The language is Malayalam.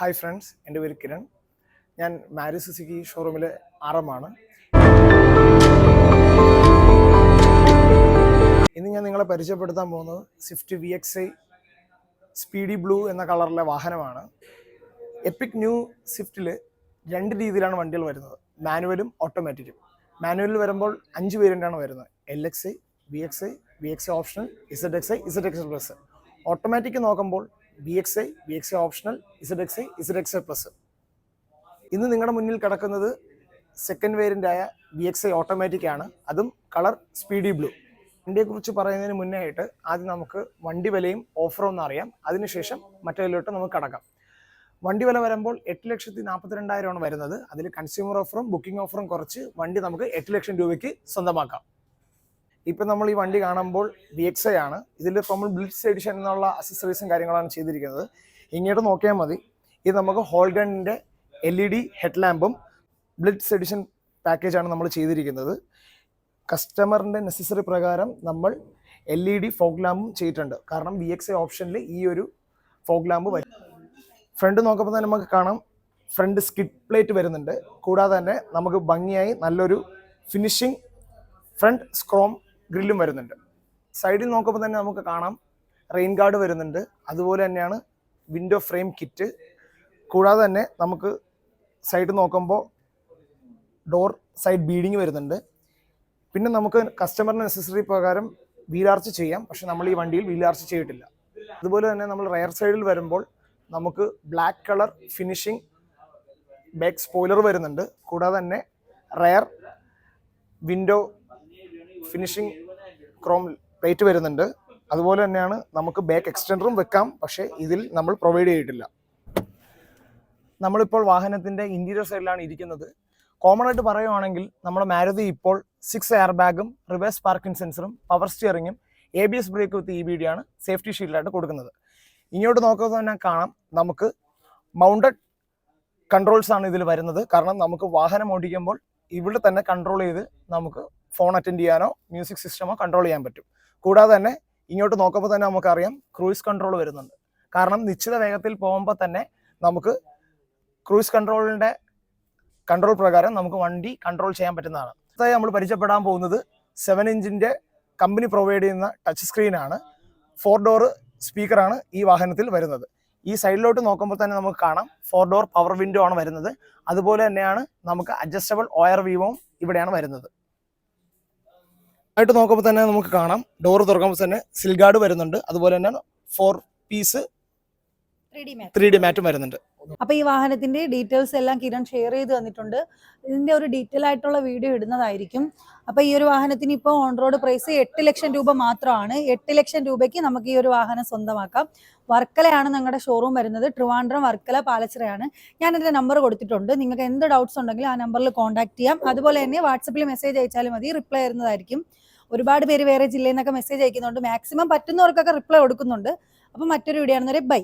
ഹായ് ഫ്രണ്ട്സ് എന്റെ പേര് കിരൺ. ഞാൻ മാരി സുസുക്കി ഷോറൂമിലെ ആറമാണ് ഇന്ന് ഞാൻ നിങ്ങളെ പരിചയപ്പെടുത്താൻ പോകുന്നത് Swift V X I speedy blue എന്ന കളറിലെ വാഹനമാണ്. എപ്പിക് ന്യൂ സ്വിഫ്റ്റിൽ രണ്ട് രീതിയിലാണ് വണ്ടികൾ വരുന്നത്. മാനുവലും ഓട്ടോമാറ്റിക്കും മാനുവലിൽ വരുമ്പോൾ അഞ്ച് വേരിയന്റാണ് വരുന്നത്. L X I V X I V X I optional Z X I Z X plus automatic നോക്കുമ്പോൾ V X I V X I optional Z X I Z X I plus. ഇന്ന് നിങ്ങളുടെ മുന്നിൽ കിടക്കുന്നത് സെക്കൻഡ് വേരിയന്റ് ആയ വി എക്സ് ഐ ഓട്ടോമാറ്റിക് ആണ്. അതും കളർ സ്പീഡി ബ്ലൂ വണ്ടിയെക്കുറിച്ച് പറയുന്നതിന് മുന്നേ ആയിട്ട് ആദ്യം നമുക്ക് വണ്ടി വിലയും ഓഫറും ഒന്ന് അറിയാം. അതിനുശേഷം മറ്റേതിലോട്ട് നമുക്ക് കടക്കാം. വണ്ടി വില വരുമ്പോൾ എട്ട് ലക്ഷത്തി നാൽപ്പത്തിരണ്ടായിരമാണ് വരുന്നത് അതിൽ കൺസ്യൂമർ ഓഫറും ബുക്കിംഗ് ഓഫറും കുറച്ച് വണ്ടി നമുക്ക് എട്ട് ലക്ഷം രൂപയ്ക്ക് സ്വന്തമാക്കാം. ഇപ്പം നമ്മൾ ഈ വണ്ടി കാണുമ്പോൾ വി എക്സ് ഐ ആണ്. ഇതിൽ നമ്മൾ ബ്ലിറ്റ്സ് എഡിഷൻ എന്നുള്ള അക്സസറീസും കാര്യങ്ങളാണ് ചെയ്തിരിക്കുന്നത്. ഇങ്ങോട്ട് നോക്കിയാൽ മതി. ഇത് നമുക്ക് ഹോൾഗണിന്റെ എൽ ഇ ഡി ഹെഡ് ലാമ്പും ബ്ലിറ്റ്സ് എഡിഷൻ പാക്കേജാണ് നമ്മൾ ചെയ്തിരിക്കുന്നത്. കസ്റ്റമറിന്റെ നെസസറി പ്രകാരം നമ്മൾ എൽ ഇ ഡി ഫോഗ് ലാമ്പും ചെയ്തിട്ടുണ്ട്. കാരണം വി എക്സ് ഐ ഓപ്ഷനിൽ ഈ ഒരു ഫോഗ് ലാമ്പ് വരും. ഫ്രണ്ട് നോക്കുമ്പോൾ തന്നെ നമുക്ക് കാണാം. ഫ്രണ്ട് സ്കിഡ് പ്ലേറ്റ് വരുന്നുണ്ട്. കൂടാതെ തന്നെ നമുക്ക് ഭംഗിയായി നല്ലൊരു ഫിനിഷിംഗ് ഫ്രണ്ട് സ്ക്രോം ഗ്രില്ലും വരുന്നുണ്ട്. സൈഡിൽ നോക്കുമ്പോൾ തന്നെ നമുക്ക് കാണാം റെയിൻ ഗാർഡ് വരുന്നുണ്ട്. അതുപോലെ തന്നെയാണ് വിൻഡോ ഫ്രെയിം കിറ്റ്. കൂടാതെ തന്നെ നമുക്ക് സൈഡ് നോക്കുമ്പോൾ ഡോർ സൈഡ് ബീഡിങ് വരുന്നുണ്ട്. പിന്നെ നമുക്ക് കസ്റ്റമറിന് നെസസറി പ്രകാരം വീലാർച്ച് ചെയ്യാം. പക്ഷെ നമ്മൾ ഈ വണ്ടിയിൽ വീലാർച്ച് ചെയ്തിട്ടില്ല. അതുപോലെ തന്നെ നമ്മൾ റയർ സൈഡിൽ വരുമ്പോൾ നമുക്ക് black colour finishing back spoiler വരുന്നുണ്ട്. കൂടാതെ തന്നെ rear window finishing chrome plate വരുന്നുണ്ട്. അതുപോലെ തന്നെയാണ് നമുക്ക് ബാക്ക് എക്സ്റ്റൻഡറും വെക്കാം. പക്ഷേ ഇതിൽ നമ്മൾ പ്രൊവൈഡ് ചെയ്തിട്ടില്ല. നമ്മളിപ്പോൾ വാഹനത്തിന്റെ ഇന്റീരിയർ സൈഡിലാണ് ഇരിക്കുന്നത്. കോമൺ ആയിട്ട് പറയുവാണെങ്കിൽ നമ്മുടെ മാരുതി ഇപ്പോൾ സിക്സ് എയർ ബാഗും റിവേഴ്സ് പാർക്കിംഗ് സെൻസറും power സ്റ്റിയറിങ്ങും A B S brake with E B D ആണ് സേഫ്റ്റി ഷീൽഡായിട്ട് കൊടുക്കുന്നത്. ഇങ്ങോട്ട് നോക്കുന്നത് തന്നെ കാണാം. നമുക്ക് മൗണ്ടഡ് കൺട്രോൾസ് ആണ് ഇതിൽ വരുന്നത്. കാരണം നമുക്ക് വാഹനം ഓടിക്കുമ്പോൾ ഇവിടെ തന്നെ കൺട്രോൾ ചെയ്ത് നമുക്ക് ഫോൺ അറ്റൻഡ് ചെയ്യാനോ മ്യൂസിക് സിസ്റ്റമോ കൺട്രോൾ ചെയ്യാൻ പറ്റും. കൂടാതെ തന്നെ ഇങ്ങോട്ട് നോക്കുമ്പോൾ തന്നെ നമുക്കറിയാം ക്രൂയിസ് കൺട്രോൾ വരുന്നുണ്ട്. കാരണം നിശ്ചിത വേഗത്തിൽ പോകുമ്പോൾ തന്നെ നമുക്ക് ക്രൂയിസ് കൺട്രോളിന്റെ കൺട്രോൾ പ്രകാരം നമുക്ക് വണ്ടി കൺട്രോൾ ചെയ്യാൻ പറ്റുന്നതാണ്. അതായത് നമ്മൾ പരിചയപ്പെടാൻ പോകുന്നത് സെവൻ ഇഞ്ചിന്റെ കമ്പനി പ്രൊവൈഡ് ചെയ്യുന്ന ടച്ച് സ്ക്രീനാണ്. ഫോർ ഡോർ സ്പീക്കറാണ് ഈ വാഹനത്തിൽ വരുന്നത്. ഈ സൈഡിലോട്ട് നോക്കുമ്പോൾ തന്നെ നമുക്ക് കാണാം ഫോർ ഡോർ പവർ വിൻഡോ ആണ് വരുന്നത്. അതുപോലെ തന്നെയാണ് നമുക്ക് അഡ്ജസ്റ്റബിൾ ഓയർ വീവും ഇവിടെയാണ് വരുന്നത്. ആയിട്ട് നോക്കുമ്പോൾ തന്നെ നമുക്ക് കാണാം. ഡോർ തുറക്കുമ്പോൾ തന്നെ സിൽഗാർഡ് വരുന്നുണ്ട്. അതുപോലെ തന്നെ ഫോർ പീസ് ത്രീ ഡി മാറ്റും വരുന്നുണ്ട്. അപ്പൊ ഈ വാഹനത്തിന്റെ ഡീറ്റെയിൽസ് എല്ലാം കിരൺ ഷെയർ ചെയ്ത് തന്നിട്ടുണ്ട്. ഇതിന്റെ ഒരു ഡീറ്റെയിൽ ആയിട്ടുള്ള വീഡിയോ ഇടുന്നതായിരിക്കും. അപ്പൊ ഈ ഒരു വാഹനത്തിന് ഇപ്പോൾ ഓൺ റോഡ് പ്രൈസ് എട്ട് ലക്ഷം രൂപ മാത്രമാണ്. എട്ട് ലക്ഷം രൂപയ്ക്ക് നമുക്ക് ഈ ഒരു വാഹനം സ്വന്തമാക്കാം. വർക്കലയാണ് ഞങ്ങളുടെ ഷോറൂം വരുന്നത്. ട്രിവാൻഡ്രം വർക്കല പാലച്ചിറയാണ്. ഞാൻ എന്റെ നമ്പർ കൊടുത്തിട്ടുണ്ട്. നിങ്ങൾക്ക് എന്ത് ഡൗട്ട്സ് ഉണ്ടെങ്കിലും ആ നമ്പറിൽ കോൺടാക്ട് ചെയ്യാം. അതുപോലെ തന്നെ വാട്സപ്പിൽ മെസ്സേജ് അയച്ചാലും മതി. റിപ്ലൈ തരുന്നതായിരിക്കും. ഒരുപാട് പേര് വേറെ ജില്ലയിൽ നിന്നൊക്കെ മെസ്സേജ് അയക്കുന്നുണ്ട്. മാക്സിമം പറ്റുന്നവർക്കൊക്കെ റിപ്ലൈ കൊടുക്കുന്നുണ്ട്. അപ്പം മറ്റൊരു വീഡിയോ ആണെന്നൊരു ബൈ